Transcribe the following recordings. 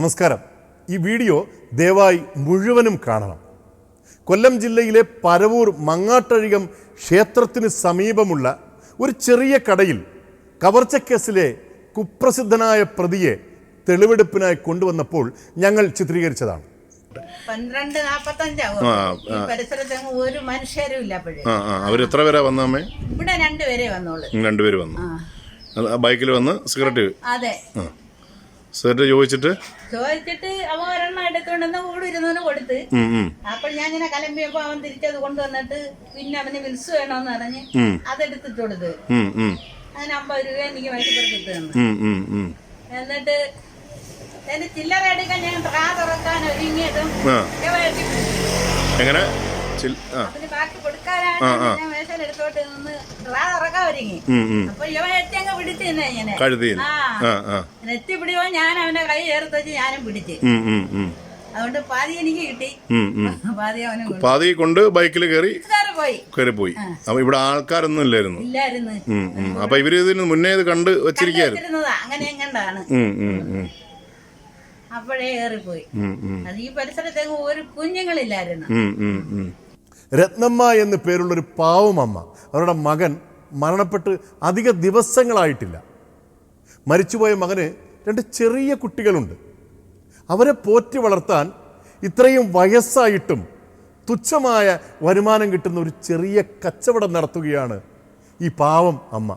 നമസ്കാരം. ഈ വീഡിയോ ദയവായി മുഴുവനും കാണണം. കൊല്ലം ജില്ലയിലെ പരവൂർ മങ്ങാട്ടഴികം ക്ഷേത്രത്തിന് സമീപമുള്ള ഒരു ചെറിയ കടയിൽ കവർച്ചക്കേസിലെ കുപ്രസിദ്ധനായ പ്രതിയെ തെളിവെടുപ്പിനായി കൊണ്ടുവന്നപ്പോൾ ഞങ്ങൾ ചിത്രീകരിച്ചതാണ്. പന്ത്രണ്ട് നാപ്പത്തഞ്ചാവും. പരിസരത്ത് ഒരു മനുഷ്യരും ഇല്ല അപ്പോഴേ. അവർ എത്ര പേരാ ഇവിടെ രണ്ടുപേരെ വന്നോളൂ. രണ്ടുപേര് വന്നു. ബൈക്കിൽ വന്ന് സിഗരറ്റ് അതെ. സിഗരറ്റ് ചോദിച്ചിട്ട് ചോദിച്ചിട്ട് അവൻ ഒരെണ്ണം എടുത്തോണ്ടെന്ന് കൂടെ ഇരുന്നവന് കൊടുത്ത്. അപ്പോൾ ഞാൻ ഇങ്ങനെ കലമ്പിയപ്പോ അവൻ തിരിച്ചത് കൊണ്ടുവന്നിട്ട് പിന്നെ അവന് വിൽസ് വേണമെന്ന് പറഞ്ഞ്. അതെടുത്തിട്ട് കൊടുത്ത് അതിന് അമ്പത് രൂപ എനിക്ക് ഉം. എന്നിട്ട് എന്റെ ചില്ലറ എടുക്കാൻ ഞാൻ ട്രാ തുറക്കാൻ ഒരുങ്ങിയതും എങ്ങനെ? ബാക്കി കൊടുക്കാനാണ് എടുത്തോട്ട് നിന്ന് ഇറക്കാൻ ഒരുങ്ങി. അപ്പൊ ഇവൻ എത്തി അങ്ങ് പിടിച്ചു തന്നെ ഇങ്ങനെ. കഴുതിയിൽ എത്തി പിടിയോ ഞാൻ അവന്റെ കൈ ചേർത്ത് വെച്ച് ഞാനും പിടിച്ച്. അതുകൊണ്ട് പാതി എനിക്ക് കിട്ടി. പാതി അവനും പാതി കൊണ്ട് ബൈക്കിൽ കയറി ഇതാറ് പോയി. കയറി പോയി. അപ്പൊ ഇവിടെ ആൾക്കാരൊന്നും ഇല്ലായിരുന്നു. അപ്പൊ ഇവർ ഇതിന് മുന്നേ ഇത് കണ്ട് വെച്ചിരിക്കായിരുന്നു അങ്ങനെ എങ്ങണ്ടാണ്. അപ്പോഴേ ഏറിപ്പോയി. അത് ഈ പരിസരത്തേക്ക് ഒരു കുഞ്ഞുങ്ങളില്ലായിരുന്നു. രത്നമ്മ എന്ന് പേരുള്ളൊരു പാവമമ്മ അവരുടെ മകൻ മരണപ്പെട്ട് അധിക ദിവസങ്ങളായിട്ടില്ല. മരിച്ചുപോയ മകന് രണ്ട് ചെറിയ കുട്ടികളുണ്ട്. അവരെ പോറ്റി വളർത്താൻ ഇത്രയും വയസ്സായിട്ടും തുച്ഛമായ വരുമാനം കിട്ടുന്ന ഒരു ചെറിയ കച്ചവടം നടത്തുകയാണ് ഈ പാവം അമ്മ.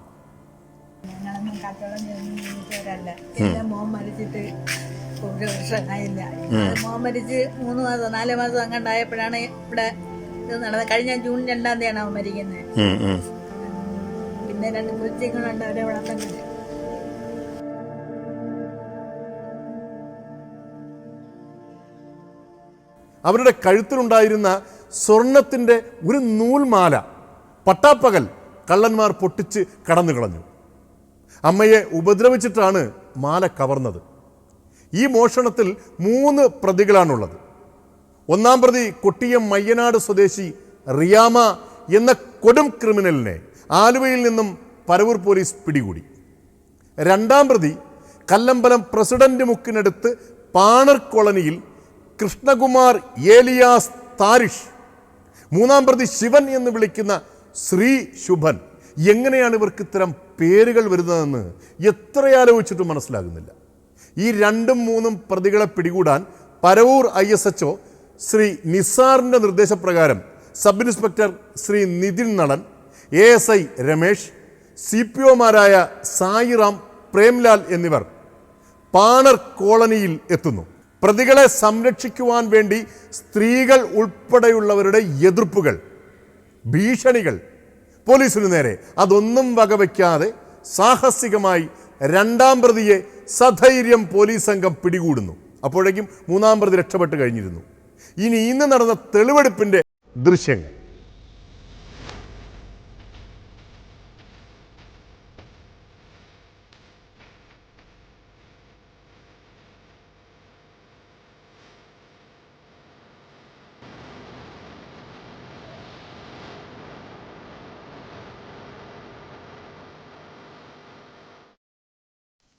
ഞങ്ങളൊന്നും കച്ചവടം ചെയ്യുന്നവരല്ല. എന്റെ മോൻ മരിച്ചിട്ട് ഒരു വർഷമായില്ല. മോൻ മരിച്ച് മൂന്ന് മാസം നാല് മാസം അങ്ങണ്ടായപ്പോഴാണ് ഇവിടെ ഇത് നടന്നത് കഴിഞ്ഞ ജൂൺ രണ്ടാം തീയതിയാണ് അവൻ മരിക്കുന്നത്. പിന്നെ രണ്ട് കൊച്ചുങ്ങളുണ്ട് അവരെ വളർത്തുന്നത് അവരുടെ കഴുത്തിലുണ്ടായിരുന്ന സ്വർണത്തിന്റെ ഒരു നൂൽമാല പട്ടാപ്പകൽ കള്ളന്മാർ പൊട്ടിച്ച് കടന്നു കളഞ്ഞു. അമ്മയെ ഉപദ്രവിച്ചിട്ടാണ് മാല കവർന്നത്. ഈ മോഷണത്തിൽ മൂന്ന് പ്രതികളാണുള്ളത്. ഒന്നാം പ്രതി കൊട്ടിയം മയ്യനാട് സ്വദേശി റിയാമ എന്ന കൊടും ക്രിമിനലിനെ ആലുവയിൽ നിന്നും പരവൂർ പോലീസ് പിടികൂടി. രണ്ടാം പ്രതി കല്ലമ്പലം പ്രസിഡന്റ് മുക്കിനടുത്ത് പാണർ കോളനിയിൽ കൃഷ്ണകുമാർ ഏലിയാസ് താരിഷ് മൂന്നാം പ്രതി ശിവൻ എന്ന് വിളിക്കുന്ന ശ്രീ ശുഭൻ എങ്ങനെയാണ് ഇവർക്ക് ഇത്തരം പേരുകൾ വരുന്നതെന്ന് എത്ര ആലോചിച്ചിട്ടും മനസ്സിലാകുന്നില്ല. ഈ രണ്ടും മൂന്നും പ്രതികളെ പിടികൂടാൻ Paravur I S H Shri നിസാറിന്റെ നിർദ്ദേശപ്രകാരം സബ് ഇൻസ്പെക്ടർ ശ്രീ നിതിൻ നടൻ A S I Ramesh C P ഒമാരായ Sairam Premlal എന്നിവർ പാണർ കോളനിയിൽ എത്തുന്നു. പ്രതികളെ സംരക്ഷിക്കുവാൻ വേണ്ടി സ്ത്രീകൾ ഉൾപ്പെടെയുള്ളവരുടെ എതിർപ്പുകൾ ഭീഷണികൾ പോലീസിനു നേരെ അതൊന്നും വകവയ്ക്കാതെ സാഹസികമായി രണ്ടാം പ്രതിയെ സധൈര്യം പോലീസ് സംഘം പിടികൂടുന്നു. അപ്പോഴേക്കും മൂന്നാം പ്രതി രക്ഷപ്പെട്ട് കഴിഞ്ഞിരുന്നു. ഇനി ഇന്ന് നടന്ന തെളിവെടുപ്പിന്റെ ദൃശ്യങ്ങൾ.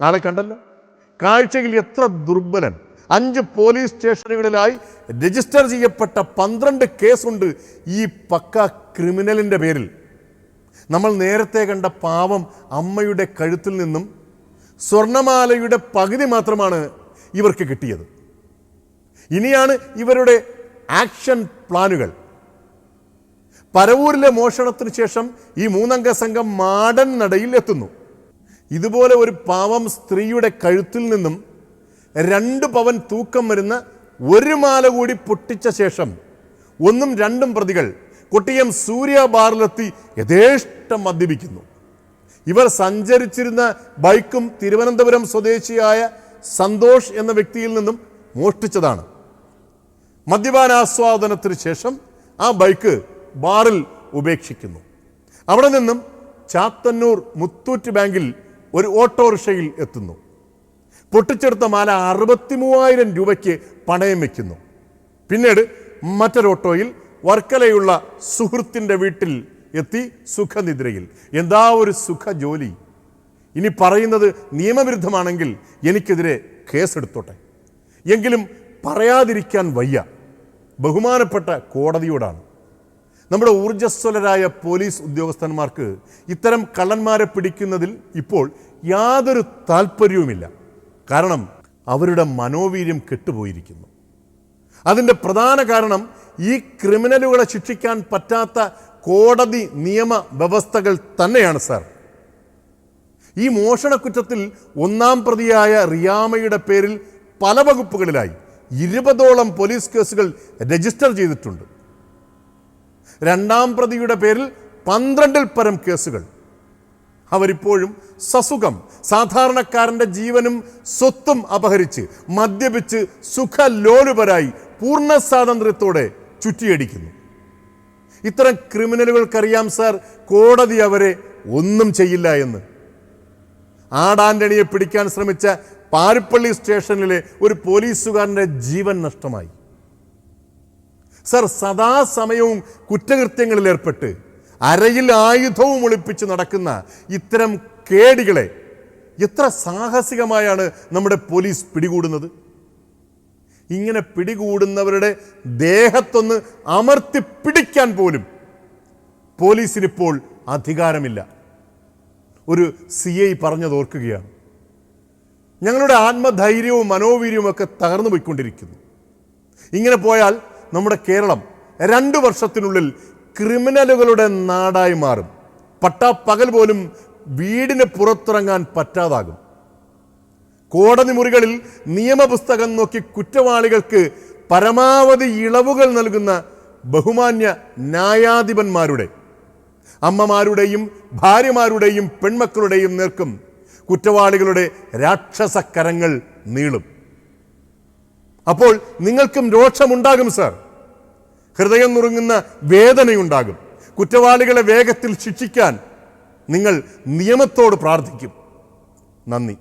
നാളെ കണ്ടല്ലോ? കാഴ്ചയിൽ എത്ര ദുർബലൻ. അഞ്ച് പോലീസ് സ്റ്റേഷനുകളിലായി രജിസ്റ്റർ ചെയ്യപ്പെട്ട പന്ത്രണ്ട് കേസുണ്ട് ഈ പക്ക ക്രിമിനലിന്റെ പേരിൽ. നമ്മൾ നേരത്തെ കണ്ട പാവം അമ്മയുടെ കഴുത്തിൽ നിന്നും സ്വർണമാലയുടെ പകുതി മാത്രമാണ് ഇവർക്ക് കിട്ടിയത്. ഇനിയാണ് ഇവരുടെ ആക്ഷൻ പ്ലാനുകൾ. പരവൂരിലെ മോഷണത്തിന് ശേഷം ഈ മൂന്നംഗ സംഘം മാടൻ നടയിൽ എത്തുന്നു. ഇതുപോലെ ഒരു പാവം സ്ത്രീയുടെ കഴുത്തിൽ നിന്നും രണ്ട് പവൻ തൂക്കം വരുന്ന ഒരു മാല കൂടി പൊട്ടിച്ച ശേഷം ഒന്നും രണ്ടും പ്രതികൾ കൊട്ടിയം സൂര്യ ബാറിലെത്തി യഥേഷ്ടം മദ്യപിക്കുന്നു. ഇവർ സഞ്ചരിച്ചിരുന്ന ബൈക്കും തിരുവനന്തപുരം സ്വദേശിയായ സന്തോഷ് എന്ന വ്യക്തിയിൽ നിന്നും മോഷ്ടിച്ചതാണ്. മദ്യപാനാസ്വാദനത്തിന് ശേഷം ആ ബൈക്ക് ബാറിൽ ഉപേക്ഷിക്കുന്നു. അവിടെ നിന്നും ചാത്തന്നൂർ മുത്തൂറ്റ് ബാങ്കിൽ ഒരു ഓട്ടോറിക്ഷയിൽ എത്തുന്നു. പൊട്ടിച്ചെടുത്ത മാല അറുപത്തി മൂവായിരം രൂപയ്ക്ക് പണയം വയ്ക്കുന്നു പിന്നീട് മറ്റൊരു ഓട്ടോയിൽ വർക്കലയുള്ള സുഹൃത്തിന്റെ വീട്ടിൽ എത്തി സുഖനിദ്രയിൽ. എന്താ ഒരു സുഖ ജോലി ഇനി പറയുന്നത് നിയമവിരുദ്ധമാണെങ്കിൽ എനിക്കെതിരെ കേസെടുത്തോട്ടെ. എങ്കിലും പറയാതിരിക്കാൻ വയ്യ. ബഹുമാനപ്പെട്ട കോടതിയോടാണ്. നമ്മുടെ ഊർജസ്വലരായ പോലീസ് ഉദ്യോഗസ്ഥന്മാർക്ക് ഇത്തരം കള്ളന്മാരെ പിടിക്കുന്നതിൽ ഇപ്പോൾ യാതൊരു താല്പര്യവുമില്ല കാരണം അവരുടെ മനോവീര്യം കെട്ടുപോയിരിക്കുന്നു. അതിന്റെ പ്രധാന കാരണം ഈ ക്രിമിനലുകളെ ശിക്ഷിക്കാൻ പറ്റാത്ത കോടതി നിയമ വ്യവസ്ഥകൾ തന്നെയാണ് സാർ. ഈ മോഷണക്കുറ്റത്തിൽ ഒന്നാം പ്രതിയായ റിയാമയുടെ പേരിൽ പല വകുപ്പുകളിലായി ഇരുപതോളം പോലീസ് കേസുകൾ രജിസ്റ്റർ ചെയ്തിട്ടുണ്ട്. രണ്ടാം പ്രതിയുടെ പേരിൽ പന്ത്രണ്ടിൽ പരം കേസുകൾ. അവരിപ്പോഴും സസുഖം. സാധാരണക്കാരന്റെ ജീവനും സ്വത്തും അപഹരിച്ച് മദ്യപിച്ച് സുഖലോലുപരായി പൂർണ സ്വാതന്ത്ര്യത്തോടെ ചുറ്റിയടിക്കുന്നു. ഇത്തരം ക്രിമിനലുകൾക്കറിയാം സാർ കോടതി അവരെ ഒന്നും ചെയ്യില്ല എന്ന്. ആടാന്റണിയെ പിടിക്കാൻ ശ്രമിച്ച പാരിപ്പള്ളി സ്റ്റേഷനിലെ ഒരു പോലീസുകാരന്റെ ജീവൻ നഷ്ടമായി. സർ സദാസമയവും കുറ്റകൃത്യങ്ങളിൽ ഏർപ്പെട്ട് അരയിൽ ആയുധവും ഒളിപ്പിച്ച് നടക്കുന്ന ഇത്തരം കേടികളെ എത്ര സാഹസികമായാണ് നമ്മുടെ പോലീസ് പിടികൂടുന്നത്? ഇങ്ങനെ പിടികൂടുന്നവരുടെ ദേഹത്തൊന്ന് അമർത്തി പിടിക്കാൻ പോലും പോലീസിനിപ്പോൾ അധികാരമില്ല. ഒരു സി ഐ പറഞ്ഞത് ഓർക്കുകയാണ്. ഞങ്ങളുടെ ആത്മധൈര്യവും മനോവീര്യവും ഒക്കെ തകർന്നു പോയിക്കൊണ്ടിരിക്കുന്നു. ഇങ്ങനെ പോയാൽ നമ്മുടെ കേരളം രണ്ടു വർഷത്തിനുള്ളിൽ ക്രിമിനലുകളുടെ നാടായി മാറും. പട്ടാപ്പകൽ പോലും വീടിന് പുറത്തിറങ്ങാൻ പറ്റാതാകും. കോടതി മുറികളിൽ നിയമപുസ്തകം നോക്കി കുറ്റവാളികൾക്ക് പരമാവധി ഇളവുകൾ നൽകുന്ന ബഹുമാന്യ ന്യായാധിപന്മാരുടെ അമ്മമാരുടെയും ഭാര്യമാരുടെയും പെൺമക്കളുടെയും നേർക്കും കുറ്റവാളികളുടെ രാക്ഷസക്കരങ്ങൾ നീളും. അപ്പോൾ നിങ്ങൾക്കും രോക്ഷമുണ്ടാകും സാർ. ഹൃദയം നുറുങ്ങുന്ന വേദനയുണ്ടാകും. കുറ്റവാളികളെ വേഗത്തിൽ ശിക്ഷിക്കാൻ നിങ്ങൾ നിയമത്തോട് പ്രാർത്ഥിക്കും. നന്ദി.